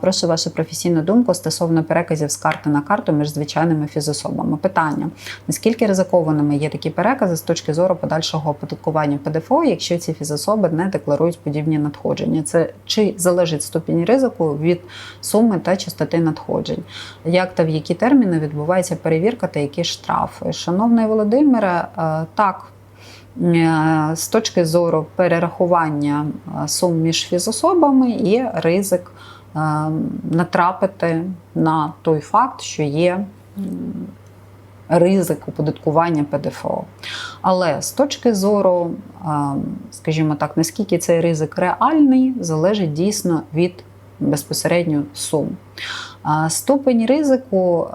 Прошу вашу професійну думку стосовно переказів з карти на карту між звичайними фізособами. Питання: наскільки ризикованими є такі перекази з точки зору подальшого оподаткування ПДФО, якщо ці фізособи не декларують подібні надходження? Це чи залежить ступінь ризику від суми та частоти надходжень? Як та в які терміни відбувається перевірка та які штрафи? Шановний Володимире, е, так. Е, З точки зору перерахування е, сум між фізособами є ризик натрапити на той факт, що є ризик оподаткування ПДФО. Але з точки зору, е, скажімо так, наскільки цей ризик реальний, залежить дійсно від безпосередньо сум. Ступень ризику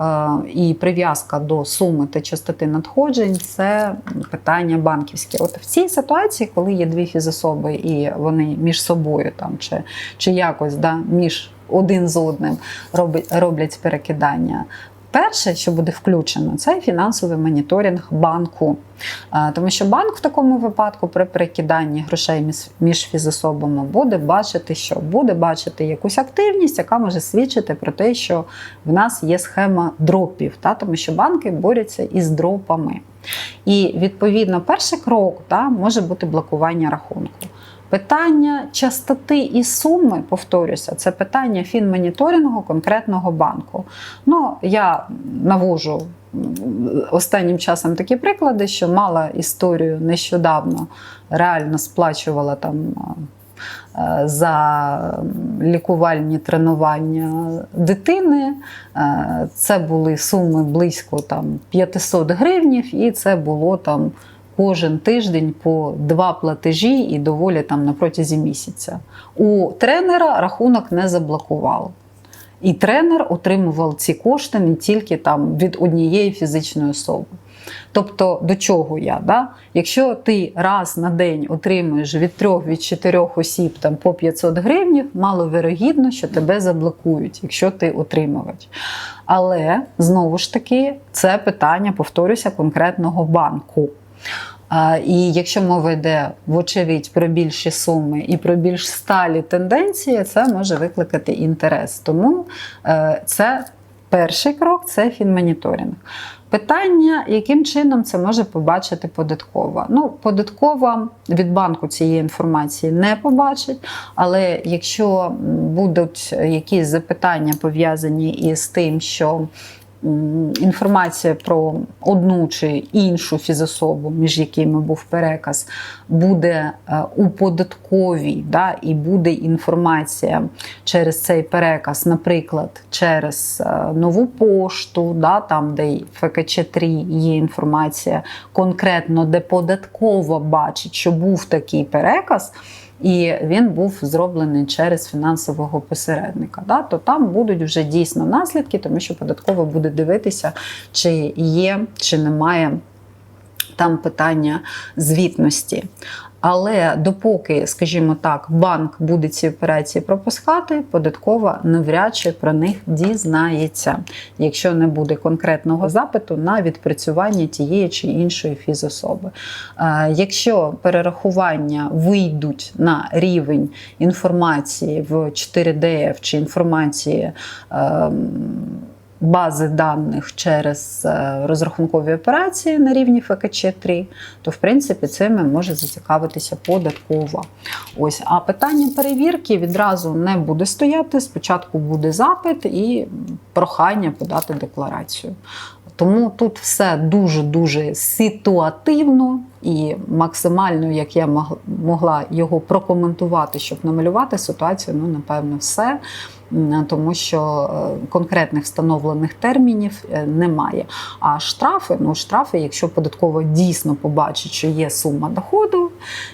і прив'язка до суми та частоти надходжень це питання банківське. От в цій ситуації, коли є дві фізособи і вони між собою там чи, чи якось да, між один з одним роблять перекидання. Перше, що буде включено, це фінансовий моніторинг банку. Тому що банк в такому випадку при перекиданні грошей між- фізособами буде бачити, що буде бачити якусь активність, яка може свідчити про те, що в нас є схема дропів, та? тому що банки борються із дропами. І відповідно, перший крок та, може бути блокування рахунку. Питання частоти і суми, повторюся, це питання фінмоніторингу конкретного банку. Ну, я навожу останнім часом такі приклади, що мала історію нещодавно, реально сплачувала там. е, За лікувальні тренування дитини Е, це були суми близько там 500 гривнів, і це було там кожен тиждень по два платежі і доволі там на протязі місяця. У тренера рахунок не заблокував. І тренер отримував ці кошти не тільки там від однієї фізичної особи. Тобто, до чого я? Да? Якщо ти раз на день отримуєш від трьох від чотирьох осіб там, по 500 гривнів, маловірогідно, що тебе заблокують, якщо ти отримувач. Але знову ж таки, це питання, повторюся, конкретного банку. І якщо мова йде, вочевидь, про більші суми і про більш сталі тенденції, це може викликати інтерес. Тому е, це перший крок це фінмоніторинг. Питання, яким чином це може побачити податкова? Ну, податкова від банку цієї інформації не побачить, але якщо будуть якісь запитання пов'язані із тим, що інформація про одну чи іншу фізособу, між якими був переказ, буде е, у податковій, да, і буде інформація через цей переказ, наприклад, через е, нову пошту, да, там, де й ФКЧ-3 є інформація конкретно, де податкова бачить, що був такий переказ. І він був зроблений через фінансового посередника. Да? То там будуть вже дійсно наслідки, тому що податково буде дивитися, чи є, чи немає там питання звітності. Але допоки, скажімо так, банк буде ці операції пропускати, податкова навряд чи про них дізнається, якщо не буде конкретного запиту на відпрацювання тієї чи іншої фізособи. Е, Якщо перерахування вийдуть на рівень інформації в 4DF чи інформації. Бази даних через е, розрахункові операції на рівні ФКЧ-3, то в принципі цим може зацікавитися податкова. Ось, а питання перевірки відразу не буде стояти. Спочатку буде запит і прохання подати декларацію. Тому тут все дуже-дуже ситуативно і максимально, як я могла його прокоментувати, щоб намалювати ситуацію, ну, напевно, все. Тому що е, конкретних встановлених термінів е, немає. А штрафи, ну штрафи, якщо податково дійсно побачить, що є сума доходу,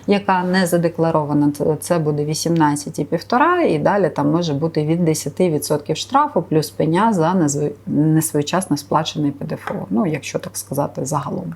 яка не задекларована, це буде 18,5 і далі там може бути від 10% штрафу плюс пеня за несвоєчасно сплачений ПДФО. Ну, якщо так сказати, загалом.